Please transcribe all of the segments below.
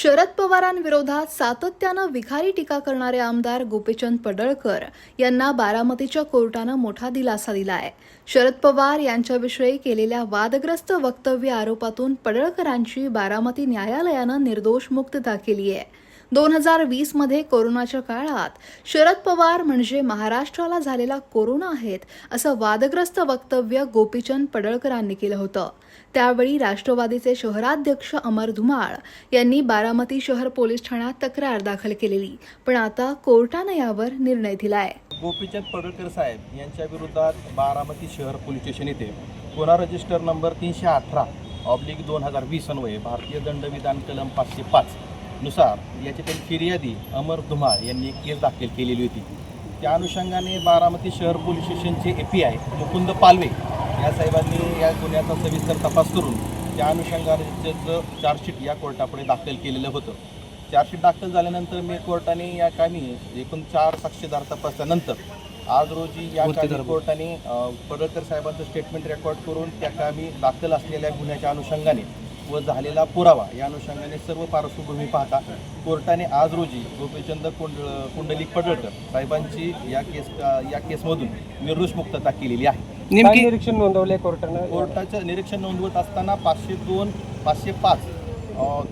शरद पवारांविरोधात सातत्यानं विखारी टीका करणारे आमदार गोपीचंद पडळकर यांना बारामतीच्या कोर्टानं मोठा दिलासा दिला आहे शरद पवार यांच्याविषयी केलेल्या वादग्रस्त वक्तव्य आरोपातून पडळकरांची बारामती न्यायालयानं निर्दोष मुक्तता केली आहे दोन हजार वीसमध्ये कोरोनाच्या काळात शरद पवार म्हणजे महाराष्ट्राला झालेला कोरोना आहेत असं वादग्रस्त वक्तव्य गोपीचंद पडळकरांनी केलं होतं. त्यावेळी राष्ट्रवादीचे शहराध्यक्ष अमर धुमाळ यांनी बारामती शहर पोलीस ठाण्यात तक्रार दाखल केलेली पण आता कोर्टानं यावर निर्णय दिलाय. गोपीचंद पडळकर साहेब यांच्या विरोधात बारामती शहर पोलीस स्टेशन येथे गुन्हा रजिस्टर नंबर तीनशे अठरा ऑब्लिक दोन हजार वीस अन्वये भारतीय दंडविधान कलम पाचशे पाच नुसार याची त्यांनी फिर्यादी अमर धुमाळ यांनी एक केस दाखल केलेली होती. त्या अनुषंगाने बारामती शहर पोलीस स्टेशनचे A P I Mukund Palve या साहेबांनी या गुन्ह्याचा सविस्तर तपास करून त्या अनुषंगाने चार्जशीट या कोर्टापुढे दाखल केलेलं होतं. चार्जशीट दाखल झाल्यानंतर मी कोर्टाने या कामी एकूण चार साक्षीदार तपासल्यानंतर आज रोजी या कामी कोर्टाने पडळकर साहेबांचं स्टेटमेंट रेकॉर्ड करून त्या कामी दाखल असलेल्या गुन्ह्याच्या अनुषंगाने व झालेला पुरावा या अनुषंगाने सर्व पार्श्वभूमी पाहता कोर्टाने आज रोजी गोपीचंद कुंड कुंडलिक पडळकर साहेबांची या केस या केसमधून निर्दोष मुक्तता केलेली आहे. नेमकी निरीक्षण नोंदवलंय कोर्टानं? कोर्टाचं निरीक्षण नोंदवत असताना पाचशे दोन पाचशे पाच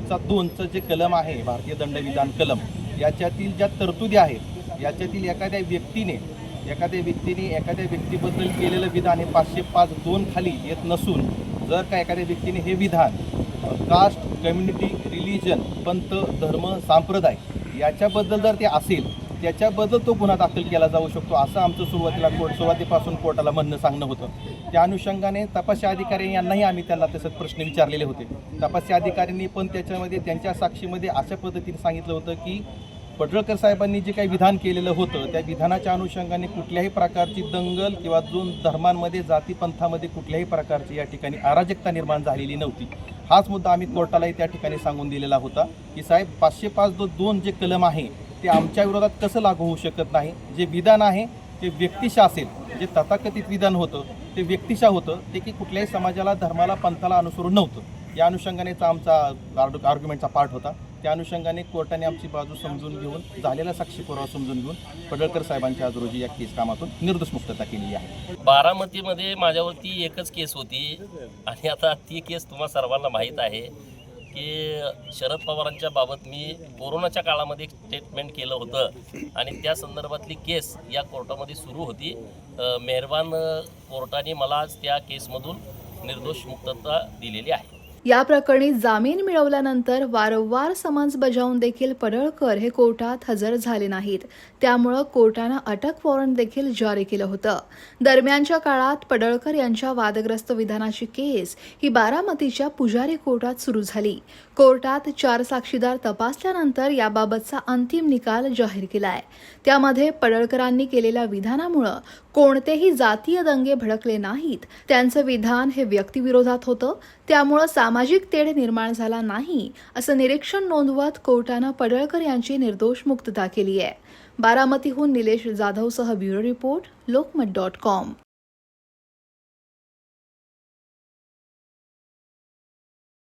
चा दोनचं जे कलम आहे भारतीय दंडविधान कलम याच्यातील ज्या तरतुदी आहेत याच्यातील एखाद्या व्यक्तीने एखाद्या व्यक्तीने एखाद्या व्यक्तीबद्दल केलेलं विधान हे पाचशे पाच दोन खाली येत नसून जर का एखाद्या व्यक्तीने हे विधान कास्ट कम्युनिटी रिलिजन पंथ धर्म संप्रदाय याच्याबद्दल जर ते असेल त्याच्याबद्दल तो गुन्हा दाखल केला जाऊ शकतो असं आमचं सुरुवातीला कोर्ट सुरुवातीपासून कोर्टाला म्हणणं सांगणं होतं. त्या अनुषंगाने तपासी अधिकारी यांनाही आम्ही त्यांना तसंच प्रश्न विचारलेले होते. तपासी अधिकाऱ्यांनी पण त्याच्यामध्ये त्यांच्या साक्षीमध्ये अशा पद्धतीने सांगितलं होतं की पडळकर साहेबांनी जे काही विधान केलेलं होतं त्या विधानाच्या अनुषंगाने कुठल्याही प्रकारची दंगल किंवा दोन धर्मांमध्ये जातीपंथामध्ये कुठल्याही प्रकारची या ठिकाणी अराजकता निर्माण झालेली नव्हती. हाच मुद्दा आम्ही कोर्टालाही त्या ठिकाणी सांगून दिलेला होता की साहेब पाचशे पाच दो दोन जे कलम आहे ते आमच्या विरोधात कसं लागू होऊ शकत नाही? जे विधान आहे ते व्यक्तिशा असेल जे तथाकथित विधान होतं ते व्यक्तिशा होतं ते की कुठल्याही समाजाला धर्माला पंथाला अनुसरून नव्हतं. या अनुषंगानेचा आमचा आर्ग आर्ग्युमेंटचा पार्ट होता. त्या अनुषंगाने कोर्टाने आमची बाजू समजून घेऊन झालेला साक्षी पुरावा समजून घेऊन पडळकर साहेबांच्या आज रोजी या केस कामातून निर्दोष मुक्तता केलेली आहे. बारामतीमध्ये माझ्यावरती एकच केस होती. आणि आता ती केस तुम्हा सर्वांना माहीत आहे की शरद पवारांच्या बाबत मी कोरोनाच्या काळामध्ये एक स्टेटमेंट केलं होतं. आणि त्या संदर्भातली केस या कोर्टामध्ये सुरू होती. मेहरबान कोर्टाने मला आज त्या केसमधून निर्दोष मुक्तता दिलेली आहे. या प्रकरणी जामीन मिळवल्यानंतर वारंवार समन्स बजावून देखील पडळकर हे कोर्टात हजर झाले नाहीत. त्यामुळं कोर्टानं अटक वॉरंट देखील जारी केलं होतं. दरम्यानच्या काळात पडळकर यांच्या वादग्रस्त विधानाची केस ही बारामतीच्या पुजारी कोर्टात सुरू झाली. कोर्टात चार साक्षीदार तपासल्यानंतर याबाबतचा अंतिम निकाल जाहीर केलाय. त्यामध्ये पडळकरांनी केलेल्या विधानामुळं कोणतेही जातीय दंगे भडकले नाहीत. त्यांचं विधान हे व्यक्तिविरोधात होतं. त्यामुळं सामाजिक तेढ निर्माण झाला नाही असं निरीक्षण नोंदवत कोर्टानं पडळकर यांची निर्दोष मुक्तता केली आहे. बारामतीहून Nilesh जाधवसह bureau report Lokmat dot com.